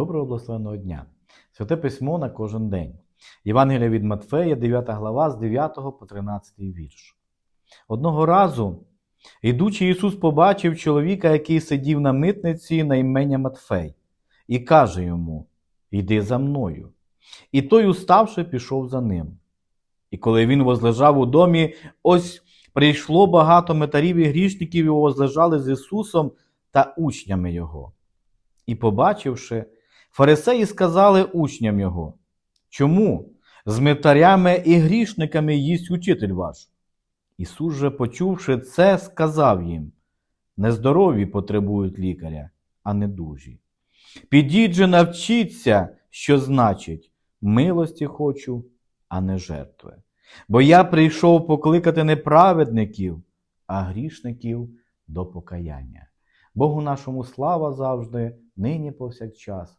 Доброго благословенного дня! Святе письмо на кожен день. Євангелія від Матфея, 9 глава, з 9 по 13 вірш. Одного разу, ідучи, Ісус побачив чоловіка, який сидів на митниці на ім'я Матфей, і каже йому: Йди за мною. І той, уставши, пішов за ним. І коли він возлежав у домі, ось прийшло багато метарів і грішників, і возлежали з Ісусом та учнями Його. І, побачивши, фарисеї сказали учням Його, чому з метарями і грішниками їсть учитель ваш? Ісус же, почувши це, сказав їм: Нездорові потребують лікаря, а не дужі. Підіть же навчіться, що значить милості хочу, а не жертви. Бо я прийшов покликати не праведників, а грішників до покаяння. Богу нашому слава завжди, нині повсякчас